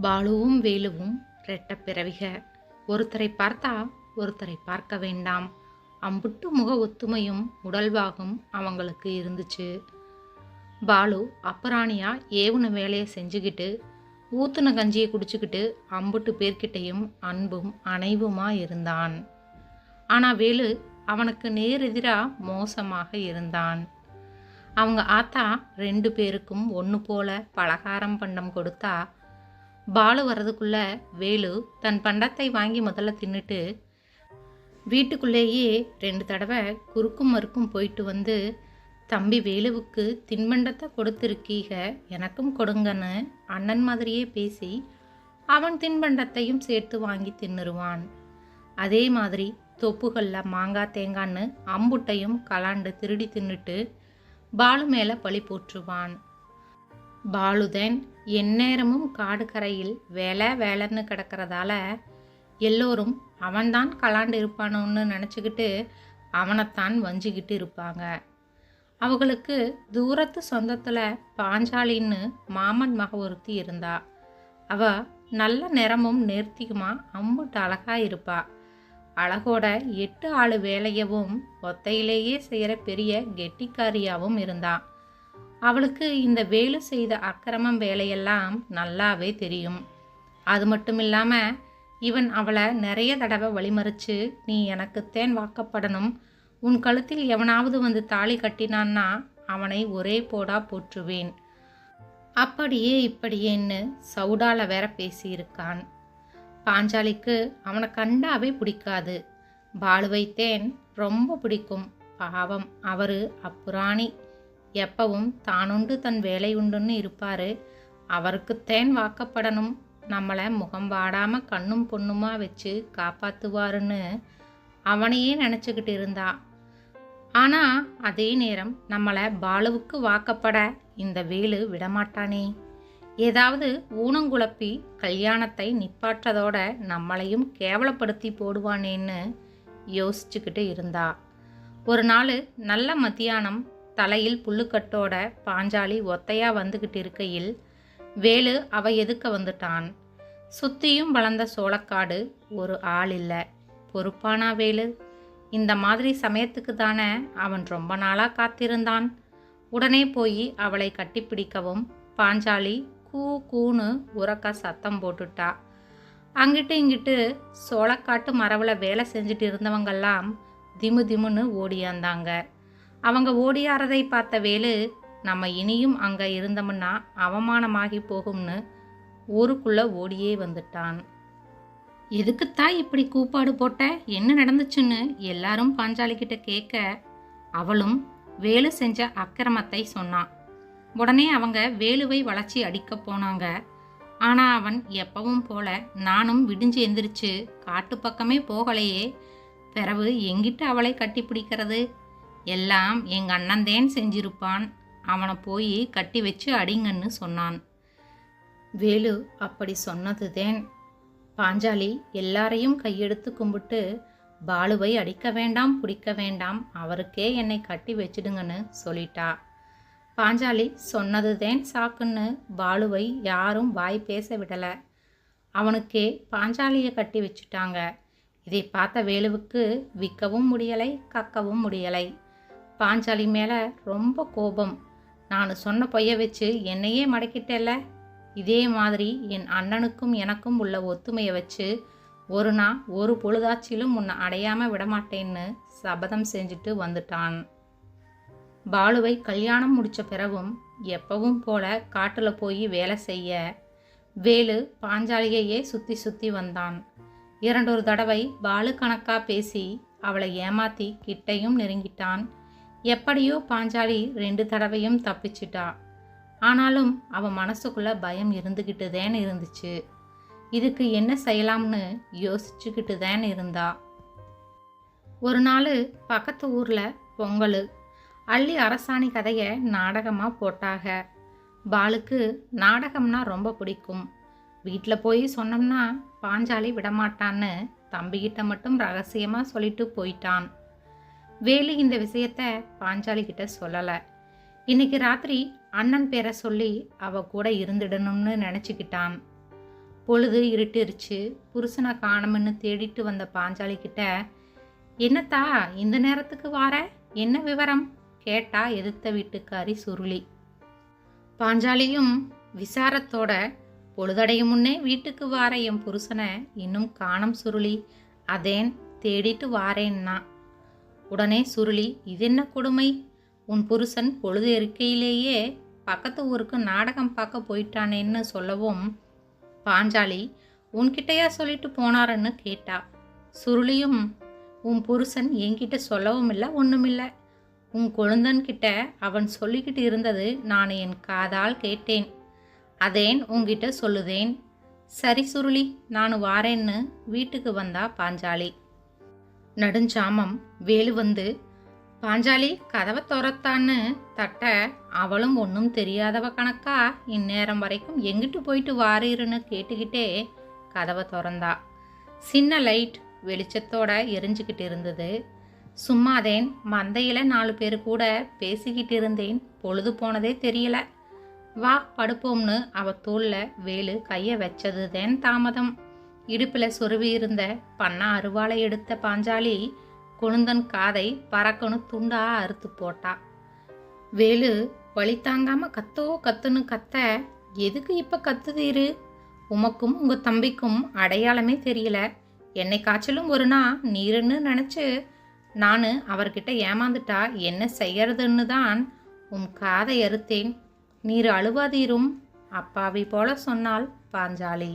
பாலுவும் வேலுவும் ரெட்ட பிறவிக. ஒருத்தரை பார்த்தா ஒருத்தரை பார்க்க வேண்டாம். அம்புட்டு முக ஒத்துமையும் உடல்வாகும் அவங்களுக்கு இருந்துச்சு. பாலு அப்பராணியாக ஏவுன வேலையை செஞ்சுக்கிட்டு ஊத்துன கஞ்சியை குடிச்சுக்கிட்டு அம்புட்டு பேர்கிட்டையும் அன்பும் அனைவுமா இருந்தான். ஆனால் வேலு அவனுக்கு நேரெதிராக மோசமாக இருந்தான். அவங்க ஆத்தா ரெண்டு பேருக்கும் ஒன்று போல பலகாரம் பண்டம் கொடுத்தா பாலு வர்றதுக்குள்ள வேலு தன் பண்டத்தை வாங்கி முதல்ல தின்னுட்டு வீட்டுக்குள்ளேயே ரெண்டு தடவை குறுக்கும் மறுக்கும் போயிட்டு வந்து தம்பி வேலுவுக்கு தின்பண்டத்தை கொடுத்துருக்கீக எனக்கும் கொடுங்கன்னு அண்ணன் மாதிரியே பேசி அவன் தின்பண்டத்தையும் சேர்த்து வாங்கி தின்னுருவான். அதே மாதிரி தொப்புகளில் மாங்காய் தேங்கான்னு அம்புட்டையும் கலாண்டு திருடி தின்னுட்டு பாலு மேலே பழி போற்றுவான். பாலுதன் எந்நேரமும் காடு கரையில் வேலை வேலைன்னு கிடக்கிறதால எல்லோரும் அவன்தான் கலாண்டு இருப்பானோன்னு நினச்சிக்கிட்டு அவனைத்தான் வஞ்சிக்கிட்டு இருப்பாங்க. அவங்களுக்கு தூரத்து சொந்தத்தில் பாஞ்சாலின்னு மாமன் மக ஒருத்தி இருந்தா. அவ நல்ல நிறமும் நேர்த்தியுமா அம்புட்டு அழகா இருப்பா. அழகோட எட்டு ஆளு வேலையவும் ஒத்தையிலேயே செய்கிற பெரிய கெட்டிக்காரியாகவும் இருந்தான். அவளுக்கு இந்த வேலு செய்த அக்கிரமம் வேலையெல்லாம் நல்லாவே தெரியும். அது மட்டும் இல்லாமல் இவன் அவளை நிறைய தடவை வழிமறிச்சு நீ எனக்குத்தேன் வாக்கப்படணும். உன் கழுத்தில் எவனாவது வந்து தாலி கட்டினான்னா அவனை ஒரே போடா போற்றுவேன். அப்படியே இப்படியேன்னு சவுடால வேற பேசியிருக்கான். பாஞ்சாலிக்கு அவனை கண்டாவே பிடிக்காது. பாலுவைத்தேன் ரொம்ப பிடிக்கும். பாவம் அவரு அப்புராணி. எப்பவும் தானுண்டு தன் வேலை உண்டுன்னு இருப்பார். அவருக்குத்தேன் வாக்கப்படணும். நம்மளை முகம் வாடாமல் கண்ணும் பொண்ணுமா வச்சு காப்பாற்றுவாருன்னு அவனையே நினச்சிக்கிட்டு இருந்தா. ஆனால் அதே நேரம் நம்மளை பாலுவுக்கு வாக்கப்பட இந்த வேலு விடமாட்டானே. ஏதாவது ஊனங்குழப்பி கல்யாணத்தை நிப்பாற்றதோட நம்மளையும் கேவலப்படுத்தி போடுவானேன்னு யோசிச்சுக்கிட்டு இருந்தா. ஒரு நாள் நல்ல மத்தியானம் தலையில் புல்லுக்கட்டோட பாஞ்சாலி ஒத்தையா வந்துக்கிட்டு இருக்கையில் வேலு அவ எதுக்க வந்துட்டான்? சுத்தியும் வளர்ந்த சோளக்காடு ஒரு ஆள் இல்லை. பொறுப்பானா வேலு? இந்த மாதிரி சமயத்துக்கு தானே அவன் ரொம்ப நாளாக காத்திருந்தான். உடனே போய் அவளை கட்டிப்பிடிக்கவும் பாஞ்சாலி கூ கூன்னு உறக்க சத்தம் போட்டுட்டா. அங்கிட்டு இங்கிட்டு சோளக்காட்டு மரவில் வேலை செஞ்சுட்டு இருந்தவங்கெல்லாம் திமு திமுன்னு ஓடியாந்தாங்க அவங்க ஓடியாரதை பார்த்த வேலு நம்ம இனியும் அங்கே இருந்தோம்னா அவமானமாகி போகும்னு ஊருக்குள்ளே ஓடியே வந்துட்டான். எதுக்குத்தான் இப்படி கூப்பாடு போட்ட? என்ன நடந்துச்சுன்னு எல்லாரும் பாஞ்சாலிக்கிட்ட கேட்க அவளும் வேலு செஞ்ச அக்கிரமத்தை சொன்னான். உடனே அவங்க வேலுவை வளர்ச்சி அடிக்க போனாங்க. ஆனால் அவன் எப்பவும் போல நானும் விடிஞ்சு எந்திரிச்சு காட்டு பக்கமே போகலையே. பிறவு எங்கிட்ட அவளை கட்டி பிடிக்கிறது எல்லாம் எங்க அண்ணந்தேன் செஞ்சிருப்பான். அவனை போய் கட்டி வச்சு அடிங்கன்னு சொன்னான். வேலு அப்படி சொன்னதுதேன். பாஞ்சாலி எல்லாரையும் கையெடுத்து கும்பிட்டு பாலுவை அடிக்க வேண்டாம் பிடிக்க வேண்டாம் அவருக்கே என்னை கட்டி வச்சிடுங்கன்னு சொல்லிட்டா. பாஞ்சாலி சொன்னதுதேன் சாக்குன்னு பாலுவை யாரும் வாய் பேச விடலை. அவனுக்கே பாஞ்சாலியை கட்டி வச்சுட்டாங்க. இதை பார்த்த வேலுவுக்கு விற்கவும் முடியலை கக்கவும் முடியலை. பாஞ்சாலி மேலே ரொம்ப கோபம். நான் சொன்ன பொய்ய வச்சு என்னையே மடக்கிட்டேல்ல? இதே மாதிரி என் அண்ணனுக்கும் எனக்கும் உள்ள ஒத்துமையை வச்சு ஒரு நாள் ஒரு பொழுதாச்சிலும் உன்னை அடையாமல் விடமாட்டேன்னு சபதம் செஞ்சுட்டு வந்துட்டான். பாலுவை கல்யாணம் முடித்த பிறகும் எப்பவும் போல காட்டில் போய் வேலை செய்ய வேலு பாஞ்சாலியையே சுற்றி சுற்றி வந்தான். இரண்டொரு தடவை பாலு கணக்காக பேசி அவளை ஏமாத்தி கிட்டையும் நெருங்கிட்டான். எப்படியோ பாஞ்சாலி ரெண்டு தடவையும் தப்பிச்சிட்டா. ஆனாலும் அவன் மனசுக்குள்ள பயம் இருந்துக்கிட்டு தான் இருந்துச்சு. இதுக்கு என்ன செய்யலாம்னு யோசிச்சுக்கிட்டு தான் இருந்தா. ஒரு நாள் பக்கத்து ஊரில் பொங்கல். அள்ளி அரசாணி கதையை நாடகமாக போட்டாக. பாலுக்கு நாடகம்னா ரொம்ப பிடிக்கும். வீட்டில் போய் சொன்னோம்னா பாஞ்சாலி விடமாட்டான்னு தம்பிகிட்ட மட்டும் ரகசியமாக சொல்லிட்டு போயிட்டான். வேலு இந்த விஷயத்த பாஞ்சாலி கிட்ட சொல்லலை. இன்னைக்கு ராத்திரி அண்ணன் பேரை சொல்லி அவ கூட இருந்துடணும்னு நினச்சிக்கிட்டான். பொழுது இருட்டிருச்சு. புருஷனை காணமுன்னு தேடிட்டு வந்த பாஞ்சாலி கிட்ட என்னத்தா இந்த நேரத்துக்கு வார? என்ன விவரம்? கேட்டா எதிர்த்த வீட்டுக்காரி சுருளி. பாஞ்சாலியும் விசாரத்தோட பொழுதடையும் முன்னே வீட்டுக்கு வார என் புருஷனை இன்னும் காணம் சுருளி. அதேன் தேடிட்டு வாரேன்னா. உடனே சுருளி இது என்ன கொடுமை? உன் புருஷன் பொழுது இருக்கையிலேயே பக்கத்து ஊருக்கு நாடகம் பார்க்க போயிட்டானேன்னு சொல்லவும் பாஞ்சாலி உன்கிட்டயா சொல்லிட்டு போனாருன்னு கேட்டா. சுருளியும் உன் புருஷன் என்கிட்ட சொல்லவும் இல்லை ஒன்றுமில்லை உன் குழந்தன்கிட்ட அவன் சொல்லிக்கிட்டு இருந்தது நான் என் காதால் கேட்டேன். அதேன் உன்கிட்ட சொல்லுதேன். சரி சுருளி நான் வாரேன்னு வீட்டுக்கு வந்தா பாஞ்சாலி. நடுஞ்சாமம் வேலு வந்து பாஞ்சாலி கதவை துரத்தான்னு தட்ட அவளும் ஒன்றும் தெரியாதவ கணக்கா? இந்நேரம் வரைக்கும் எங்கிட்டு போயிட்டு வாரீருன்னு கேட்டுக்கிட்டே கதவை திறந்தா. சின்ன லைட் வெளிச்சத்தோட எரிஞ்சுக்கிட்டு இருந்தது. சும்மாதேன் மந்தையில் நாலு பேர் கூட பேசிக்கிட்டு இருந்தேன். பொழுது போனதே தெரியல. வா படுப்போம்னு அவ தூளில் வேலு கையை வச்சதுதேன் தாமதம். இடுப்பில் சொருவி இருந்த பண்ணா அருவாளை எடுத்த பாஞ்சாலி கொழுந்தன் காதை பறக்கணு துண்டா அறுத்து போட்டா. வேலு வழி தாங்காம கத்தோ கத்துன்னு கத்த எதுக்கு இப்ப கத்துதீரு உமக்கும் உங்க தம்பிக்கும் அடையாளமே தெரியல. என்னை காய்ச்சலும் ஒரு நாள் நீருன்னு நினச்சி நான் அவர்கிட்ட ஏமாந்துட்டா என்ன செய்யறதுன்னு தான் உன் காதை அறுத்தேன். நீர் அழுவாதீரும் அப்பாவி போல சொன்னால் பாஞ்சாலி.